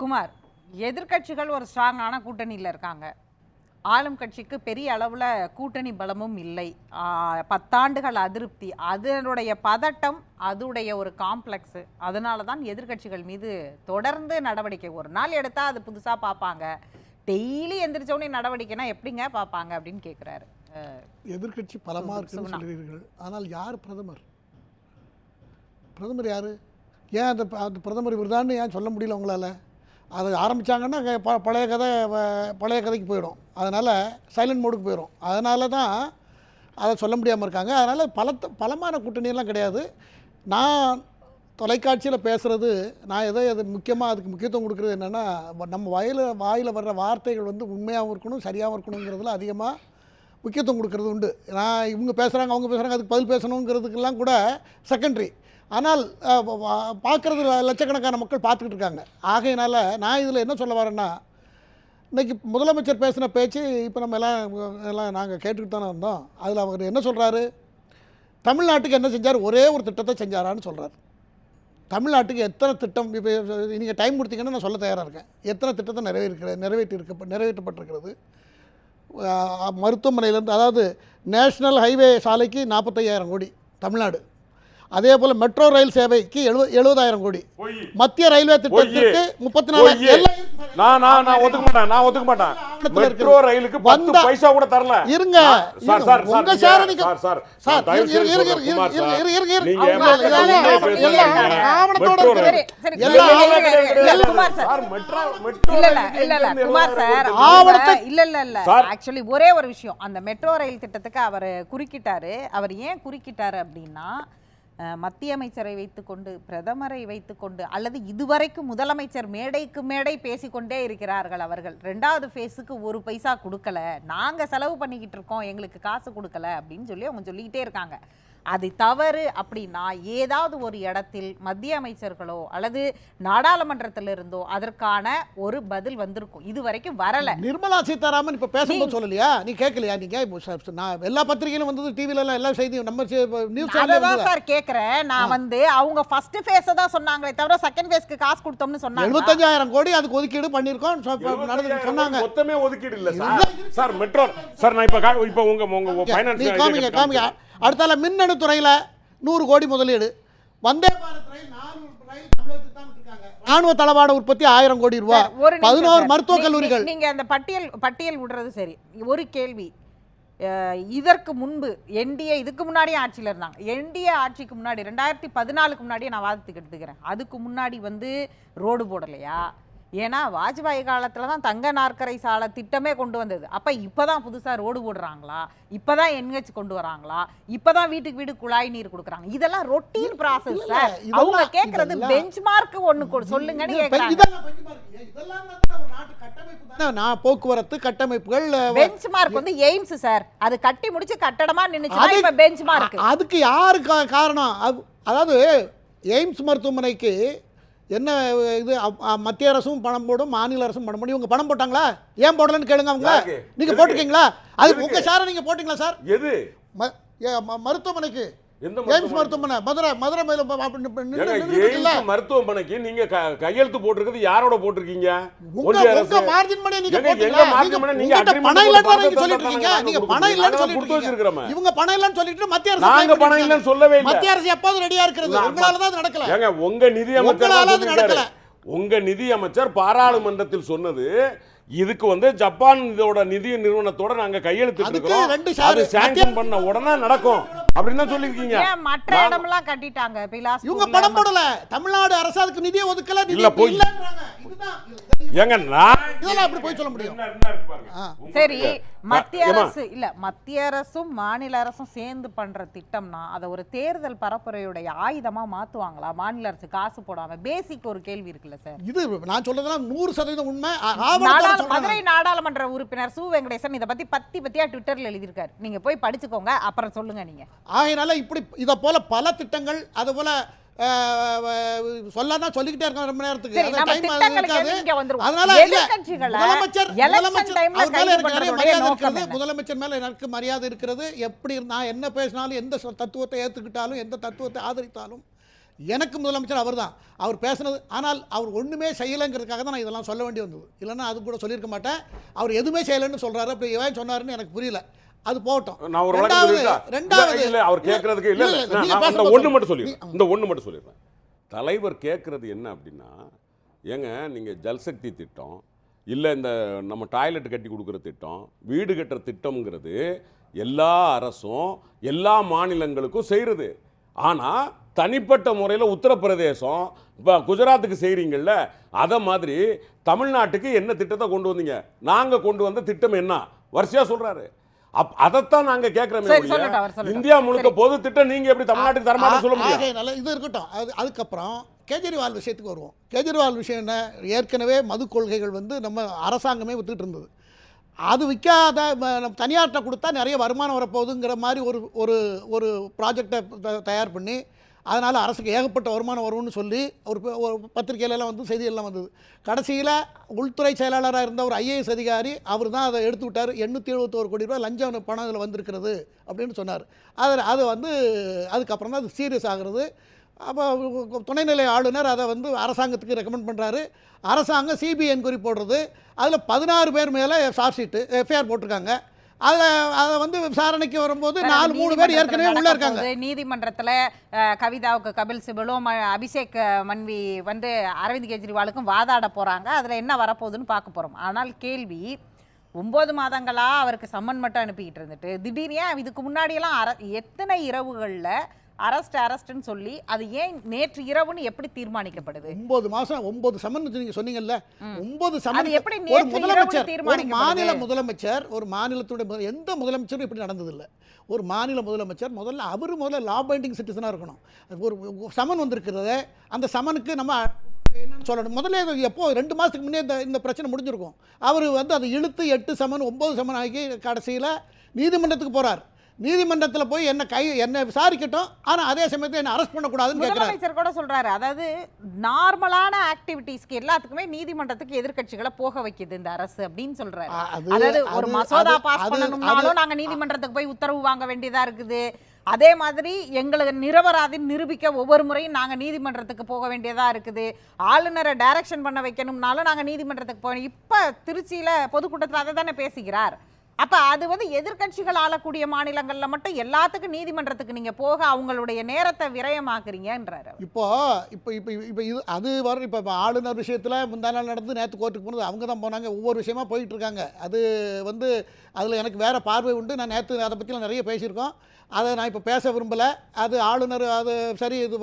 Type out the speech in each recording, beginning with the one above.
குமார் எதிர்க்கட்சிகள் ஒரு ஸ்ட்ராங்கான கூட்டணியில் இருக்காங்க. ஆளும் கட்சிக்கு பெரிய அளவில் கூட்டணி பலமும் இல்லை. பத்தாண்டுகள் அதிருப்தி. அதனுடைய பதட்டம் அதுடைய ஒரு காம்ப்ளெக்ஸு அதனால தான் எதிர்க்கட்சிகள் மீது தொடர்ந்து நடவடிக்கை. ஒரு நாள் எடுத்தால் அது புதுசாக பார்ப்பாங்க. டெய்லி எந்திரிச்சோடனே நடவடிக்கைனா எப்படிங்க பார்ப்பாங்க அப்படின்னு கேட்குறாரு எதிர்க்கட்சி பலமா இருக்குன்னு. சொல்கிறீர்கள் ஆனால் யார் பிரதமர்? பிரதமர் யார்? ஏன் அந்த பிரதமர் இவர்தான்னு ஏன் சொல்ல முடியல உங்களால்? அதை ஆரம்பித்தாங்கன்னா ப பழைய கதை வ- பழைய கதைக்கு போயிடும். அதனால் சைலண்ட் மோடுக்கு போயிடும் அதனால தான் அதை சொல்ல முடியாமல் இருக்காங்க. அதனால் பலத்த பலமான கூட்டணியெல்லாம் கிடையாது. நான் தொலைக்காட்சியில் பேசுகிறது நான் எதை அது முக்கியமாக அதுக்கு முக்கியத்துவம் கொடுக்குறது என்னென்னா நம்ம வயலில் வாயில் வர்ற வார்த்தைகள் வந்து உண்மையாகவும் இருக்கணும் சரியாகவும் இருக்கணுங்கிறதுல அதிகமாக முக்கியத்துவம் கொடுக்கறது உண்டு. நான் இவங்க பேசுகிறாங்க அவங்க பேசுகிறாங்க அதுக்கு பதில் பேசணுங்கிறதுக்கெல்லாம் கூட செகண்ட்ரி ஆனால் பார்க்குறது லட்சக்கணக்கான மக்கள் பார்த்துக்கிட்டு இருக்காங்க. ஆகையினால நான் இதில் என்ன சொல்ல வரேன்னா இன்றைக்கி முதலமைச்சர் பேசின பேச்சு இப்போ நம்ம எல்லாம் எல்லாம் நாங்கள் கேட்டுக்கிட்டு தானே இருந்தோம். அதில் அவர் என்ன சொல்கிறாரு தமிழ்நாட்டுக்கு என்ன செஞ்சார்? ஒரே ஒரு திட்டத்தை செஞ்சாரான்னு சொல்கிறார் தமிழ்நாட்டுக்கு எத்தனை திட்டம் இப்போ நீங்கள் டைம் கொடுத்தீங்கன்னா நான் சொல்ல தயாராக இருக்கேன். எத்தனை திட்டத்தை நிறைவேற்கிற நிறைவேற்றி இருக்க நிறைவேற்றப்பட்டிருக்கிறது மருத்துவமனையிலேருந்து அதாவது நேஷ்னல் ஹைவே சாலைக்கு நாற்பத்தையாயிரம் கோடி தமிழ்நாடு. அதே போல் மெட்ரோ ரயில் சேவைக்கு எழுப எழுபதாயிரம் கோடி. மத்திய ரயில்வே திட்டத்திற்கு முப்பத்தி நாலு. நான் நான் நான் ஒத்துக்க மாட்டேன் நான் ஒத்துக்க மாட்டேன். ஆவணத்துல மெட்ரோ இருக்குது. ரயிலுக்கு பத்து பைசா கூட தரல. இருங்க. சார். சார் உங்க சார் சார் சார் ஒரே ஒரு விஷயம். அந்த மெட்ரோ ரயில் திட்டத்துக்கு அவர் குறுக்கிட்டாரு. அவர் ஏன் குறுக்கிட்டாரு அப்படின்னா மத்திய அமைச்சரை வைத்துக்கொண்டு பிரதமரை வைத்துக்கொண்டு அல்லது இதுவரைக்கும் முதலமைச்சர் மேடைக்கு மேடை பேசிக்கொண்டே இருக்கிறார்கள் அவர்கள். ரெண்டாவது ஃபேஸுக்கு ஒரு பைசா கொடுக்கல. நாங்க செலவு பண்ணிக்கிட்டு இருக்கோம் எங்களுக்கு காசு கொடுக்கல அப்படின்னு சொல்லி அவங்க சொல்லிக்கிட்டே இருக்காங்க. அது தவறு அப்படின்னா ஏதாவது ஒரு இடத்தில் மத்திய அமைச்சர்களோ அல்லது நாடாளுமன்றத்திலிருந்தோ அதற்கான ஒரு பதில் வந்திருக்கும். இது வரைக்கும் வரல. நிர்மலா சீதாராமன் இப்போ பேசும்போது சொல்லலையா? நீ கேட்கலையா? நீங்க நான் எல்லா பத்திரிகையிலும் வந்தது டிவில எல்லாம் எல்லா செய்தியும் நம்ம நியூஸ் சேனல் சார் கேக்குறேன் நான் வந்து அவங்க ஃபர்ஸ்ட் ஃபேஸ் தான் சொன்னாங்களே தவிர செகண்ட் ஃபேஸ்க்கு காசு கொடுத்தோம்னு சொன்னாங்க எழுபத்தஞ்சாயிரம் கோடி அதுக்கு ஒதுக்கீடு பண்ணியிருக்கோம். எழுபத்தையாயிரம் சொன்னாங்க. மொத்தமே ஒதுக்கீடு இல்ல சார். சார் மெட்ரோ சார் நான் இப்ப இப்ப உங்க உங்க நீ காமிங்க ஃபைனான்ஸ் காமிங்க. அடுத்தால மின்னணு துறையில நூறு கோடி முதலீடு. வந்தே பாரத் ரயில். ராணுவ தளவாட உற்பத்தி ஆயிரம் கோடி ரூபாய் பதினோரு. மருத்துவக் கல்லூரிகள். நீங்க அந்த பட்டியல் பட்டியல் விடுறது சரி. ஒரு கேள்வி. இதற்கு முன்பு என்டிஏ இதுக்கு முன்னாடியே ஆட்சியில் இருந்தாங்க. என்டிஏ ஆட்சிக்கு முன்னாடி ரெண்டாயிரத்தி பதினாலுக்கு முன்னாடியே நான் வாதத்துக்கு எடுத்துக்கிறேன் அதுக்கு முன்னாடி வந்து ரோடு போடலையா? ஏன்னா வாஜ்பாய் காலத்துல தான் தங்க நாற்கரை சாலை திட்டமே கொண்டு வந்தது. அப்ப இப்பதான் புதுசா ரோடு போடுறாங்களா? இப்பதான் என்ஹெச் கொண்டு வராங்களா? இப்பதான் வீட்டுக்கு வீடு குழாய் நீர் கொடுக்குறாங்க. இதெல்லாம் ரொட்டீன் ப்ராசஸ் சார். அவங்க கேக்குறது இதெல்லாம் பெஞ்ச் மார்க் கொடு- சொல்லுங்கன்னு இது பெ- கேக்குறாங்க. இதெல்லாம் benchmark. இதெல்லாம் தான் ஒரு நாட்டு கட்டமைப்பு தானே. நான் போக்குவரத்து கட்டமைப்புகள் பெஞ்ச் மார்க் வந்து எய்ம்ஸ் சார். அது கட்டி முடிச்சு கட்டடமா நின்னுச்சுன்னா அது- இப்ப பெஞ்ச் மார்க் அதுக்கு யாரு காரணம்? அது- அதாவது எய்ம்ஸ் மருத்துவமனைக்கு என்ன இது மத்திய அரசும் பணம் போடும் மாநில அரசும் பணம் போடும் இவங்க பணம் போட்டாங்களா ஏன் போடலன்னு கேளுங்க அவங்க யாருக்கு? நீங்க எதுக்கு? போட்டிருக்கீங்களா அது எதுக்கு? உங்க சாரை நீங்க போட்டீங்களா சார் எது மருத்துவமனைக்கு எந்த எய்ம்ஸ் மருத்துவமனை? மதுரை மதுரை மருத்துவமனைக்கு நீங்க கையெழுத்து போட்டிருக்கிறது யாரோட போட்டிருக்கீங்க? உங்க மார்ஜின் மணி நீங்க ஏங்க, போட்டீங்களா? எங்க margin நீங்க money நீங்க உங்ககிட்ட agreement பணம் போட்டு இல்லைன்னு பணத்தை நீங்க சொல்லிட்டு இருக்கீங்க. நாங்க பணம் இல்லைன்னு சொல்லிட்டு இருக்கீங்க. இவங்க பணம் இல்லைன்னு சொல்லிட்டு மத்திய அரசு நாங்க பணம். இல்லைன்னு சொல்லவே இல்ல. மத்திய அரசு எப்போது ரெடியா இருக்கிறது? நான் உங்களால தான் அது நடக்கல. ஏங்க உங்க நிதி அமைச்சர் உங்களால அது. நடக்கல. உங்க நிதி அமைச்சர் பாராளுமன்றத்தில் சொன்னது இதுக்கு வந்து ஜப்பான் இதோட நிதி நிறுவனத்தோட நாங்க அதுக்கு இருக்கிறோம் அது சாங்ஷன் பண்ண உடனே நடக்கும். அப்படின்னு தான் சொல்லிருக்கீங்க ஏன் மற்ற இடமெல்லாம் கட்டிட்டாங்க? பிலாஸ் இவங்க பணம் போடல. தமிழ்நாடு அரசு அதுக்கு நிதியை ஒதுக்கல. இல்ல, போய். ஏங்க நான் இதெல்லாம் அப்படி போய் சொல்ல முடியும். சரி மத்திய அரசு இல்ல மத்திய அரசும் மாநில அரசும் சேர்ந்து பண்ற திட்டம்னா அதை ஒரு தேர்தல் பரப்புரையுடைய ஆயுதமா மாத்துவாங்களா? மாநில அரசு காசு போடாம? பேசிக் ஒரு கேள்வி இருக்குல்ல சார் இது நான் சொல்றதெல்லாம் நூறு சதவீதம் உண்மை. மதுரை. நாடாளுமன்ற உறுப்பினர் சு. வெங்கடேசன் இதை பத்தி பத்தி பத்தியா ட்விட்டர்ல எழுதியிருக்காரு. நீங்க போய் படிச்சுக்கோங்க அப்புறம் சொல்லுங்க நீங்க. ஆகையினால இப்படி இதை போல பல திட்டங்கள் அது போல சொல்லனா சொல்லிக்கிட்டே இருக்கோம் ரொம்ப நேரத்துக்கு. அதனால முதலமைச்சர் முதலமைச்சர்? முதலமைச்சர் மேல எனக்கு மரியாதை இருக்கிறது. எப்படி நான் என்ன பேசினாலும் எந்த தத்துவத்தை ஏத்துக்கிட்டாலும் எந்த தத்துவத்தை ஆதரித்தாலும் எனக்கு முதலமைச்சர் அவர் தான் அவர் பேசுனது ஆனால் அவர் ஒன்றுமே செய்யலைங்கிறதுக்காக தான் நான் இதெல்லாம் சொல்ல வேண்டி வந்தது. இல்லைன்னா அது கூட சொல்லியிருக்க மாட்டேன். அவர் எதுவுமே செய்யலைன்னு சொல்றாரு. அப்படி ஏன் சொன்னாருன்னு எனக்கு புரியல. அது போகட்டும் நான் ஒரு வழக்கு ரெண்டாவது இல்ல அவர் கேட்கறதுக்கு இல்ல பேசும்போது ஒண்ணு மட்டும். சொல்லிடுறேன். இந்த ஒண்ணு மட்டும் சொல்லிடுறேன். தலைவர் கேட்கறது என்ன அப்படின்னா ஏங்க நீங்க ஜல்சக்தி திட்டம் இல்ல இந்த நம்ம டாய்லெட் கட்டி கொடுக்குற திட்டம் வீடு கட்டுற திட்டம்ங்கிறது எல்லா அரசும் எல்லா மாநிலங்களுக்கும் செய்கிறது ஆனா தனிப்பட்ட முறையில் உத்தரப்பிரதேசம் இப்போ குஜராத்துக்கு செய்கிறீங்கல்ல அதை மாதிரி தமிழ்நாட்டுக்கு என்ன திட்டத்தை கொண்டு வந்தீங்க? நாங்கள் கொண்டு வந்த திட்டம் என்ன? வரிசையா சொல்றாரு. அப் அதைத்தான் நாங்க கேட்கிறோமே. இந்தியா முழுக்க. பொது திட்டம் நீங்க எப்படி தமிழ்நாட்டுக்கு தரமாட்டேன்னு சொல்ல முடியும்? இது இருக்கட்டும். அது அதுக்கப்புறம் கேஜ்ரிவால் விஷயத்துக்கு வருவோம். கேஜ்ரிவால் விஷயம் என்ன? ஏற்கனவே மது கொள்கைகள் வந்து நம்ம அரசாங்கமே வித்துட்டு இருந்தது. அது விற்காத தனியார்கிட்ட கொடுத்தா நிறைய வருமானம் வரப்போகுதுங்கிற மாதிரி ஒரு ஒரு ஒரு ப்ராஜெக்டை தயார் பண்ணி அதனால் அரசுக்கு ஏகப்பட்ட வருமானம் வரும்னு சொல்லி ஒரு பத்திரிகையிலலாம் வந்து செய்தியெல்லாம் வந்தது. கடைசியில் உள்துறை செயலாளராக இருந்த ஒரு ஐஏஎஸ் அதிகாரி அவர் தான் அதை எடுத்து விட்டார். எண்ணூற்றி எழுபத்தோரு கோடி ரூபாய் லஞ்சம் பணம் அதில் வந்திருக்கிறது அப்படின்னு சொன்னார். அது அது வந்து அதுக்கப்புறம் தான் அது சீரியஸ் ஆகுறது. அப்போ துணைநிலை ஆளுநர் அதை வந்து அரசாங்கத்துக்கு ரெக்கமெண்ட் பண்ணுறாரு அரசாங்கம் சிபிஐ என்கொயரி போடுறது. அதில் பதினாறு பேர் மேலே சார்ஜ் ஷீட்டு எஃப்ஐஆர் போட்டிருக்காங்க. அதில் அதை வந்து விசாரணைக்கு வரும்போது நாலு மூணு பேர் ஏற்கனவே உள்ளே இருக்காங்க. நீதிமன்றத்துல கவிதாவுக்கு கபில் சிபலும் அபிஷேக் மன்வி வந்து அரவிந்த் கெஜ்ரிவாலுக்கும் வாதாட போறாங்க. அதுல என்ன வரப்போகுதுன்னு பார்க்க போறோம். ஆனால் கேள்வி ஒன்பது மாதங்களா அவருக்கு சம்மன் மட்டும் அனுப்பிக்கிட்டு இருந்துட்டு திடீர்னு இதுக்கு முன்னாடியெல்லாம் அர எத்தனை இரவுகள்ல அரஸ்ட் அரஸ்ட்னு சொல்லி அது ஏன் நேற்று இரவுன்னு எப்படி தீர்மானிக்கப்படுது? ஒன்பது மாசம் ஒன்பது சம்மன் நீங்க சொன்னீங்கல்ல ஒன்பது அது சம்மன் எப்படி முதலமைச்சர் ஒரு? மாநில முதலமைச்சர் ஒரு மாநிலத்துடைய முதல் எந்த முதலமைச்சரும் இப்படி நடந்ததில்லை. ஒரு மாநில முதலமைச்சர் முதல்ல அவர் முதல்ல லா பைண்டிங் சிட்டிசனாக இருக்கணும். ஒரு சமன் வந்திருக்கிறது அந்த சமனுக்கு நம்ம என்னன்னு சொல்லணும். முதல்ல எப்போ ரெண்டு மாதத்துக்கு முன்னே இந்த இந்த பிரச்சனை முடிஞ்சிருக்கும். அவர் வந்து அதை இழுத்து எட்டு சமன் ஒம்பது சமன் ஆகி கடைசியில் நீதிமன்றத்துக்கு போகிறார் நீதிமன்றத்தில் போய் என்ன கை என்ன விசாரிக்கட்டும். ஆனால் அதே சமயத்தில் என்ன அரெஸ்ட் பண்ணக்கூடாதுன்னு முதலமைச்சர் கூட சொல்றாரு. அதாவது நார்மலான ஆக்டிவிட்டீஸ்க்கு எல்லாத்துக்குமே நீதிமன்றத்துக்கு எதிர்க்கட்சிகளை போக வைக்குது இந்த அரசு அப்படின்னு சொல்றாரு. அதாவது ஒரு மசோதா பாஸ் பண்ணணும்னாலும் நாங்க நீதிமன்றத்துக்கு போய் உத்தரவு வாங்க வேண்டியதா இருக்குது. அதே மாதிரி எங்களுக்கு நிரபராதின்னு நிரூபிக்க ஒவ்வொரு முறையும் நாங்க நீதிமன்றத்துக்கு போக வேண்டியதா இருக்குது. ஆளுநரை டைரக்ஷன் பண்ண வைக்கணும்னாலும் நாங்க நீதிமன்றத்துக்கு போகணும். இப்ப திருச்சியில பொதுக்கூட்டத்தில் அதை தானே பேசுகிறார். அப்ப அது வந்து எதிர்க்கட்சிகள் ஆளக்கூடிய மாநிலங்கள்ல மட்டும் எல்லாத்துக்கும் நீதிமன்றத்துக்கு நீங்க போக அவங்களுடைய நேரத்தை விரயமாக்குறீங்கன்றாரு இப்போ இப்போ இப்போ இப்போ இது அது வர இப்போ ஆளுநர் விஷயத்தில் முந்தா நாள் நடந்து நேற்று கோர்ட்டுக்கு போனது அவங்க தான் போனாங்க ஒவ்வொரு விஷயமா போயிட்டு இருக்காங்க அது வந்து அதில் எனக்கு வேறு பார்வை உண்டு. நான் நேற்று அதை பற்றிலாம் நிறைய பேசியிருக்கோம். அதை நான் இப்போ பேச விரும்பலை. அது ஆளுநர் அது சரி இது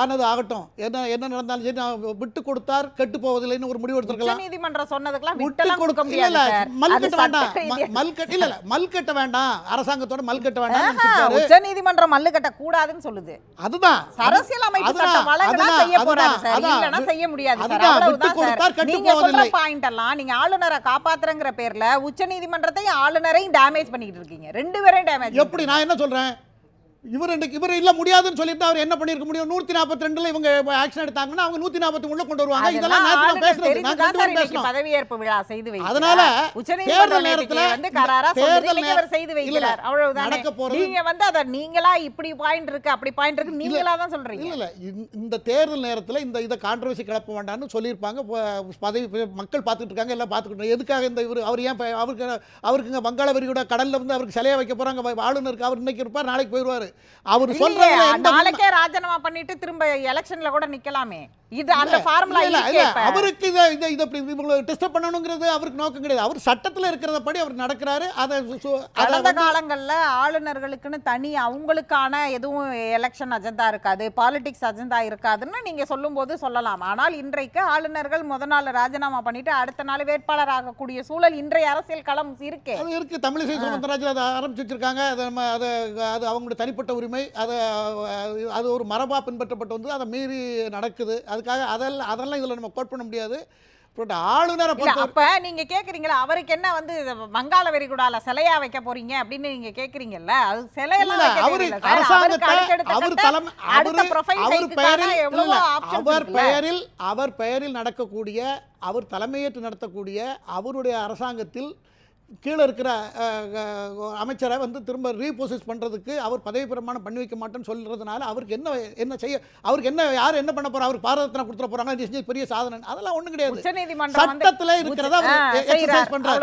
ஆனது ஆகட்டும். என்ன என்ன நடந்தாலும் சரி நான் விட்டு கொடுத்தார் கெட்டு போவதில்லைன்னு ஒரு முடிவு எடுத்திருக்கலாம். உச்சநீதிமன்றம் சொன்னதுக்கெல்லாம் விட்டு கொடுக்க கொடுக்க இல்ல முடியாது இல்ல சார். மல் அது கட்ட வேண்டாம். சட்ட ம- ரீதியா- மல் கட்ட இல்ல இல்ல மல் கட்ட வேண்டாம். அரசாங்கத்தோட மல் கட்ட வேண்டாம் ஆஹா, உச்சநீதிமன்றம் மல்லு கட்ட கூடாதுன்னு சொல்லுது. அதுதான். அரசியல் அமைப்பு சட்டம் அதுதான், செய்ய போறாரு சார். இல்லனா செய்ய முடியாது சார். அவ்வளவுதான் நீங்க சொல்ற. பாயிண்ட் எல்லாம் நீங்க ஆளுநரை காப்பாத்துறங்கிற பேர்ல உச்சநீதிமன்றத்தையும் ஆளுநரையும் டேமேஜ் பண்ணிட்டு இருக்கீங்க. ரெண்டு பேரையும் டேமேஜ் எப்படி நான் என்ன சொல்றேன்? இவர் இவர் இல்ல முடியாதுன்னு சொல்லிட்டு அவர் என்ன பண்ணிருக்க முடியும்? நூத்தி நாற்பத்தி ரெண்டுல இவங்க ஆக்ஷன் எடுத்தாங்கன்னா அவங்க நூத்தி நாற்பத்தி உள்ள கொண்டு வருவாங்க. இதெல்லாம் நான் பேசுறது. பதவியேற்பு விழா செய்து. அதனால தேர்தல் நேரத்துல வந்து கராரா தேர்தல் அவர் செய்து வைக்கிறார். அவ்வளவுதானே? நடக்க போறது- நீங்க வந்து அத நீங்களா இப்படி பாயிண்ட் இருக்கு அப்படி பாயிண்ட் இருக்கு நீங்களா தான் சொல்றீங்க. இல்ல இல்ல. இந்த- தேர்தல் நேரத்துல இந்த இதை கான்ட்ரவர்சி கிளப்ப வேண்டாம்னு சொல்லியிருப்பாங்க. ப- பதவி மக்கள் பார்த்துட்டு இருக்காங்க எல்லாம் பார்த்துக்கிட்டு எதுக்காக இந்த இவர் அவர் ஏன் அவருக்கு அவருக்குங்க வங்காள விரிகுடா கடல்ல வந்து அவருக்கு சிலையை வைக்க போறாங்க. ஆளுநருக்கு அவர் இன்னைக்கு இருப்பார் நாளைக்கு போயிடுவாரு. அவர் உண்மை- நாளைக்கே ராஜினாமா பண்ணிட்டு திரும்ப எலெக்ஷன்ல கூட நிக்கலாமே. இது அந்த ஃபார்முலா இல்ல. அவருக்கு இதை இதை இதை இப்படி இவங்களை டிஸ்டர்ப் பண்ணணுங்கிறது அவருக்கு நோக்கம் கிடையாது. அவர் சட்டத்துல இருக்கிறத படி அவர் நடக்கிறாரு. அதை அதை கடந்த காலங்கள்ல ஆளுநர்களுக்குன்னு தனி அவங்களுக்கான எதுவும் எலெக்ஷன் அஜெண்டா இருக்காது. பாலிடிக்ஸ் அஜெண்டா இருக்காதுன்னு நீங்க சொல்லும்போது சொல்லலாம். ஆனால் இன்றைக்கு ஆளுநர்கள் முத நாள் ராஜினாமா பண்ணிட்டு அடுத்த நாள் வேட்பாளர் ஆகக்கூடிய சூழல் இன்றைய அரசியல் களம் இருக்கே. அது இருக்கு. தமிழிசை சவுந்தரராஜன் அதை ஆரம்பிச்சு வச்சிருக்காங்க. அதை நம்ம அதை அது அவங்களுடைய தனிப்பட்ட உரிமை. அதை அது- அது ஒரு மரபா பின்பற்றப்பட்டு வந்து அதை மீறி நடக்குது. அதுக்காக அதெல்லாம் அதெல்லாம் இதில் நம்ம கோட் பண்ண முடியாது பட் ஆளுநரை இல்ல பொறுத்த அப்ப நீங்க கேக்குறீங்களா அவருக்கு என்ன வந்து இது வங்காள விரிகுடால சிலையா வைக்க போறீங்க அப்படின்னு நீங்க கேக்குறீங்கல்ல அது சிலையெல்லாம் இல்ல, வைக்க அவரு தேவையில்ல சார். அவருக்கு அரசாங்கத்தை அடுத்தடுத்த அவர் கட்ட தலைமை அடுத்த அவரு profile அவர் hike-க்கான பெயரில் அவர்? பெயரில் அவர் பெயரில் நடக்கக்கூடிய அவர் தலைமையேற்று நடத்தக்கூடிய அவருடைய அரசாங்கத்தில் கீழே இருக்கிற அமைச்சரை வந்து திரும்ப ரீபோசிஸ் பண்ணுறதுக்கு அவர் பதவி பிரமாணம் பண்ணி வைக்க மாட்டேன்னு சொல்கிறதுனால அவருக்கு என்ன என்ன செய்ய அவருக்கு என்ன யார் என்ன பண்ண போறா அவருக்கு பாரத ரத்னா கொடுத்துட போகிறாங்க பெரிய சாதனை அதெல்லாம் ஒன்றும் கிடையாது. சட்டத்தில் இருக்கிறத அவர். எக்ஸசைஸ் பண்ணுறாரு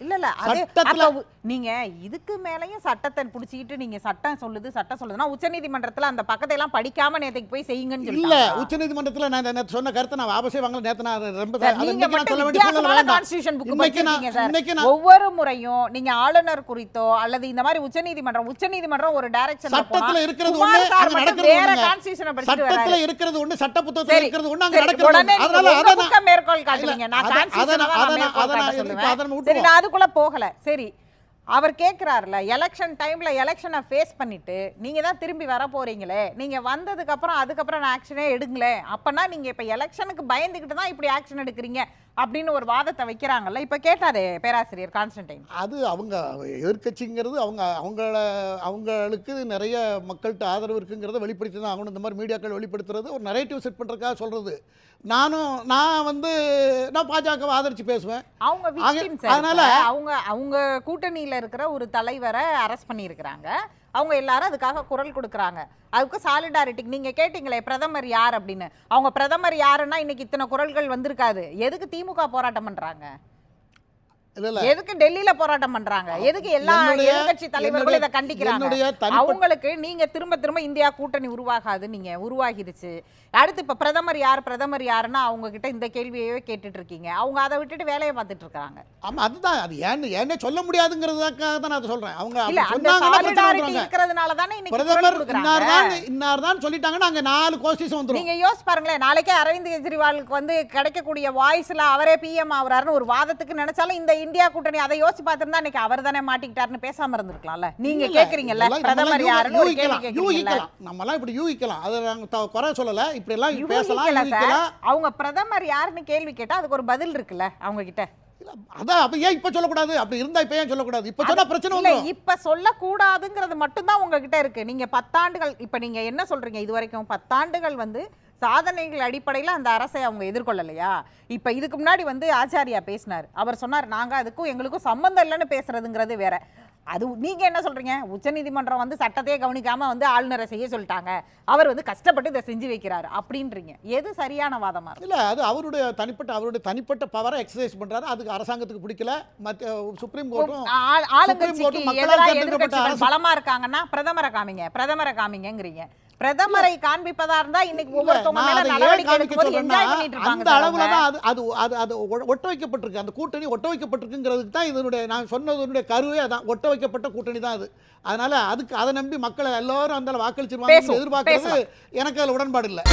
இல்ல இல்ல சட்டத்துல- நீங்க இதுக்கு மேலயும் சட்டத்தை புடிச்சிட்டு நீங்க சட்டம் சொல்லுது சட்டம் சொல்லுதுன்னா உச்சநீதிமன்றத்துல அந்த பக்கத்தை எல்லாம் படிக்காம நேத்துக்கு போய் செய்யுங்கன்னு இல்ல சொல்லிட்டாங்களா? உச்சநீதிமன்றத்தில் நான் சொன்ன கருத்தை நான் வாபஸே வாங்கல. நேத்து நான் ரொம்ப சொல்ல ஒவ்வொரு முறையும் நீங்க ஆளுநர் குறித்தோ அல்லது இந்த மாதிரி உச்சநீதிமன்றம் உச்சநீதிமன்றம் ஒரு டைரக்ஷன் சட்டத்துல இருக்கிறது ஒண்ணு, அங்க நடக்கிறது வேற. கான்ஸ்டிடியூஷனை படிச்சிட்டு சட்டத்துல இருக்கிறது ஒண்ணு சட்ட புத்தகத்துல இருக்கிறது ஒண்ணு அங்க நடக்கிறது அதனால அதை புக்க மேற்கோள் காட்டுவீங்க நான் இல்ல, அதை- நான் சொல்லுவேன். சரி. நான் அதுக்குள்ள போகல. சரி அவர் கேட்கிறாருல எலெக்ஷன் டைம்ல எலெக்ஷனை ஃபேஸ் பண்ணிட்டு நீங்க தான் திரும்பி வர போறீங்களே. நீங்க வந்ததுக்கு அப்புறம் அதுக்கப்புறம் நான் ஆக்ஷனே எடுங்களேன். அப்பனா நீங்க இப்ப எலெக்ஷனுக்கு பயந்துகிட்டு தான் இப்படி ஆக்ஷன் எடுக்கிறீங்க. அப்படின்னு ஒரு வாதத்தை வைக்கிறாங்கல்ல. இப்ப கேட்டாரு பேராசிரியர் கான்ஸ்டன்டைன். அது அவங்க எதிர்க்கட்சிங்கிறது அவங்க அவங்கள அவங்களுக்கு நிறைய மக்கள்கிட்ட ஆதரவு இருக்குங்கிறத வெளிப்படுத்தி தான் ஆகணும். இந்த மாதிரி மீடியாக்கள் வெளிப்படுத்துறது ஒரு நரேட்டிவ் செட் பண்ணுறதுக்காக சொல்கிறது நானும் நான் வந்து நான் பாஜகவை ஆதரித்து பேசுவேன். அவங்க அதனால-. அவங்க அவங்க கூட்டணியில இருக்கிற ஒரு தலைவரை அரெஸ்ட் பண்ணியிருக்கிறாங்க. அவங்க எல்லாரும் அதுக்காக குரல் கொடுக்குறாங்க. அதுக்கு சாலிடாரிட்டி நீங்க கேட்டீங்களே பிரதமர் யார் அப்படின்னு. அவங்க பிரதமர் யாருன்னா இன்னைக்கு இத்தனை குரல்கள் வந்திருக்காது. எதுக்கு திமுக போராட்டம் இல்லை எதுக்கு டெல்லியில போராட்டம் பண்றாங்க? எதுக்கு எல்லா எதிர்க்கட்சி தலைவர்களும் இதை கண்டிக்கிறாங்க? அவங்களுக்கு நீங்க திரும்ப திரும்ப இந்தியா கூட்டணி உருவாகாது நீங்க உருவாகிடுச்சு அடுத்து இப்ப பிரதமர் யார் பிரதமர் யாருன்னா அவங்க கிட்ட இந்த கேள்வியவே கேட்டுட்டு இருக்கீங்க. அவங்க அதை விட்டுட்டு வேலையை பார்த்துட்டு இருக்காங்க. ஆமாம் அதுதான். அது ஏன்னு ஏன்னே சொல்ல முடியாதுங்கிறதுக்காக தான் நான் அதை சொல்கிறேன் அவங்க இல்ல அந்த சாலிடாரிட்டி. இருக்கிறதுனால தானே இன்னைக்கு பிரதமர் இன்னார் தான் இன்னார் தான் சொல்லிட்டாங்கன்னா அங்கே நாலு கோஷ்டிஸ் வந்துடும் நீங்க யோசிச்சு பாருங்களேன். நாளைக்கே அரவிந்த் கெஜ்ரிவாலுக்கு வந்து கிடைக்கக்கூடிய வாய்ஸ்ல அவரே பிஎம் ஆகுறாருன்னு ஒரு வாதத்துக்கு நினைச்சாலும் இந்த இந்தியா கூட்டணி அதை யோசிச்சு பார்த்திருந்தா இன்னைக்கு அவர் தானே மாட்டிக்கிட்டாருன்னு பேசாம இருந்திருக்கலாம்ல? நீங்க கேக்குறீங்கல்ல? பிரதமர் யாருன்னு ஒரு கேள்வி யூகிக்கலாம் யூகிக்கலாம். நம்மலாம் இப்படி யூகிக்கலாம். அதை நாங்கள் த- குறை சொல்லலை. இப்படி எல்லாம் பேசலாம் அவங்க பிரதமர் யாருன்னு கேள்வி கேட்டா அதுக்கு ஒரு பதில் இருக்குல்ல அவங்க கிட்ட அதான் அப்ப ஏன் இப்ப சொல்லக்கூடாது? அப்படி இருந்தா இப்ப ஏன் சொல்லக்கூடாது? இப்ப சொன்னா பிரச்சனை இல்ல இப்ப சொல்லக்கூடாதுங்கிறது மட்டும்தான் உங்ககிட்ட இருக்கு. நீங்க பத்தாண்டுகள் இப்ப நீங்க என்ன சொல்றீங்க? இது வரைக்கும் பத்தாண்டுகள் வந்து சாதனைகள் அடிப்படையில் அந்த அரசை அவங்க எதிர்கொள்ளலையா? இப்ப இதுக்கு முன்னாடி வந்து ஆச்சாரியா பேசினார். அவர் சொன்னார் நாங்க அதுக்கும் எங்களுக்கும் சம்பந்தம் இல்லைன்னு பேசுறதுங்கிறது வேற. அது நீங்க என்ன சொல்றீங்க? உச்சநீதிமன்றம் வந்து சட்டத்தையே கவனிக்காம வந்து ஆளுநரை செய்ய சொல்லிட்டாங்க. அவர் வந்து கஷ்டப்பட்டு இதை செஞ்சு வைக்கிறாரு. அப்படின்றீங்க. எது சரியான வாதமா இல்ல அது அவருடைய தனிப்பட்ட அவருடைய தனிப்பட்ட பவரை எக்ஸசைஸ் பண்றாரு. அதுக்கு அரசாங்கத்துக்கு பிடிக்கல. மத்திய சுப்ரீம் கோர்ட்டும் ஆள்- ஆளுங்கட்சிக்கு எதிராக மக்களால் தேர்ந்தெடுக்கப்பட்ட எதிர்க்கட்சிகள் அரசு. பலமா இருக்காங்கன்னா பிரதமரை காமிங்க. பிரதமரை காமிங்கங்கிறீங்க. பிரதமரை காண்பிப்பதா இருந்தா இன்னைக்கு ஒவ்வொருத்தவங்க மேல நடவடிக்கை எடுக்கும்போது என்ஜாய் பண்ணிட்டு அந்த அளவுல. தான் அது அது அது அது ஒட்ட வைக்கப்பட்டிருக்கு அந்த கூட்டணி ஒட்ட வைக்கப்பட்டிருக்குங்கிறதுக்கு தான் இதனுடைய நான் சொன்னதனுடைய கருவே அதான். ஒட்ட வைக்கப்பட்ட கூட்டணி தான் அது. அதனால அதுக்கு அதை நம்பி மக்களை எல்லாரும் அந்த வாக்களிச்சிருவாங்க எதிர்பார்க்கறது. எனக்கு அதில் உடன்பாடு இல்லை.